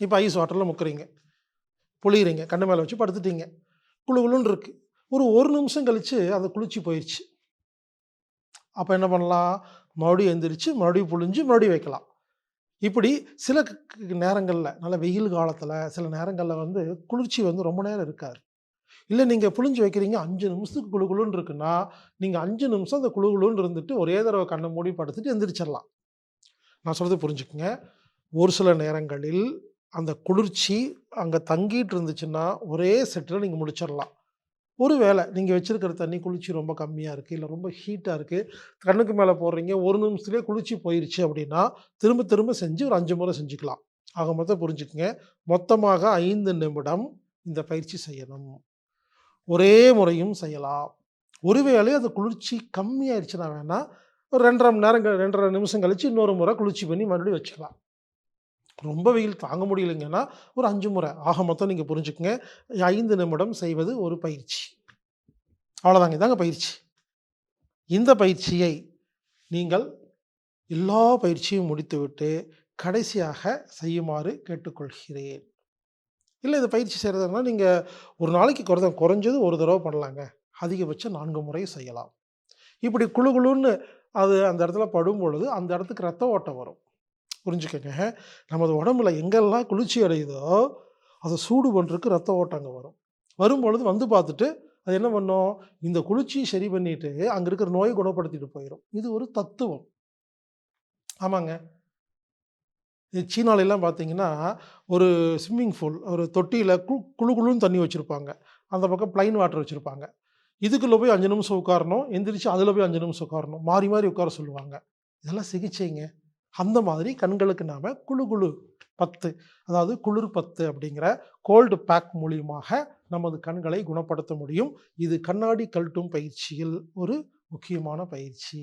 இப்போ ஐஸ் வாட்டரில் முக்கிறீங்க. புளியுறீங்க. கண்ணு மேலே வச்சு படுத்துட்டீங்க. குளு இருக்குது ஒரு ஒரு நிமிஷம் கழித்து அதை குளிர்ச்சி போயிடுச்சு அப்போ என்ன பண்ணலாம்? மறுபடியும் எழுந்திரிச்சு மறுபடியும் புழிஞ்சு மறுபடியும் வைக்கலாம். இப்படி சில நேரங்களில் நல்ல வெயில் காலத்தில் சில நேரங்களில் வந்து குளிர்ச்சி வந்து ரொம்ப நேரம் இருக்காது. இல்லை நீங்கள் புழிஞ்சு வைக்கிறீங்க அஞ்சு நிமிஷத்துக்கு குளுகுலுன்னு இருக்குன்னா நீங்கள் அஞ்சு நிமிஷம் அந்த குழுகுலுன்னு இருந்துட்டு ஒரே தடவை கண்ணை மூடி படுத்துட்டு எந்திரிச்சிடலாம் நான் சொல்கிறது புரிஞ்சுக்குங்க. ஒரு சில நேரங்களில் அந்த குளிர்ச்சி அங்கே தங்கிட்டு இருந்துச்சுன்னா ஒரே செட்டில் நீங்கள் முடிச்சிடலாம் ஒரு வேளை நீங்கள் வச்சுருக்கிற தண்ணி குளிர்ச்சி ரொம்ப கம்மியாக இருக்குது இல்லை ரொம்ப ஹீட்டாக இருக்குது கண்ணுக்கு மேலே போடுறீங்க ஒரு நிமிஷத்துலேயே குளிர்ச்சி போயிடுச்சு அப்படின்னா திரும்ப திரும்ப செஞ்சு ஒரு அஞ்சு முறை செஞ்சுக்கலாம். ஆக மொத்தம் புரிஞ்சுக்குங்க. மொத்தமாக ஐந்து நிமிடம் இந்த பயிற்சி செய்யணும். ஒரே முறையும் செய்யலாம். ஒருவேளை அந்த குளிர்ச்சி கம்மியாயிருச்சுன்னா வேணால் ஒரு ரெண்டரை மணி நேரம் ரெண்டரை நிமிஷம் கழிச்சு இன்னொரு முறை குளிர்ச்சி பண்ணி மறுபடியும் வச்சுக்கலாம் ரொம்ப வெயில் தாங்க முடியலைங்கன்னா ஒரு அஞ்சு முறை. ஆக மொத்தம் நீங்கள் புரிஞ்சுக்கங்க. ஐந்து நிமிடம் செய்வது ஒரு பயிற்சி. அவ்வளோதாங்க இதாங்க பயிற்சி. இந்த பயிற்சியை நீங்கள் எல்லா பயிற்சியும் முடித்துவிட்டு கடைசியாக செய்யுமாறு கேட்டுக்கொள்கிறேன். இல்லை இந்த பயிற்சி செய்கிறதுனா நீங்கள் ஒரு நாளைக்கு குறைந்த குறைஞ்சது ஒரு தடவை பண்ணலாங்க. அதிகபட்சம் நான்கு முறை செய்யலாம். இப்படி குளு குளுன்னு அது அந்த இடத்துல படும் பொழுது அந்த இடத்துக்கு ரத்த ஓட்டம் வரும். புரிஞ்சுக்கங்க. நமது உடம்புல எங்கெல்லாம் குளிர்ச்சி அடையுதோ அதை சூடு பண்ணுறதுக்கு ரத்த ஓட்டங்க வரும். வரும்பொழுது வந்து பார்த்துட்டு அது என்ன பண்ணும்? இந்த குளிர்ச்சியை சரி பண்ணிட்டு அங்கே இருக்கிற நோயை குணப்படுத்திட்டு போயிடும் இது ஒரு தத்துவம். ஆமாங்க. இது பார்த்தீங்கன்னா ஒரு ஸ்விம்மிங் பூல் ஒரு தொட்டியில் குழு குளு குளுன்னு தண்ணி வச்சுருப்பாங்க. அந்த பக்கம் ப்ளைன் வாட்டர் வச்சுருப்பாங்க. இதுக்குள்ளே போய் அஞ்சு நிமிஷம் உட்காரணும். எந்திரிச்சு அதில் போய் அஞ்சு நிமிஷம் உட்காரணும். மாறி மாறி உட்கார சொல்லுவாங்க. இதெல்லாம் சிகிச்சைங்க. அந்த மாதிரி கண்களுக்கு நாம் குளு குழு பத்து அதாவது குளிர் பத்து அப்படிங்கிற கோல்டு பேக் மூலியமாக நமது கண்களை குணப்படுத்த முடியும். இது கண்ணாடி கழட்டும் பயிற்சியில் ஒரு முக்கியமான பயிற்சி.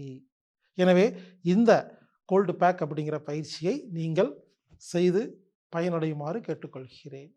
எனவே இந்த கோல்டு பேக் அப்படிங்கிற பயிற்சியை நீங்கள் செய்து பயனடையுமாறு கேட்டுக்கொள்கிறேன்.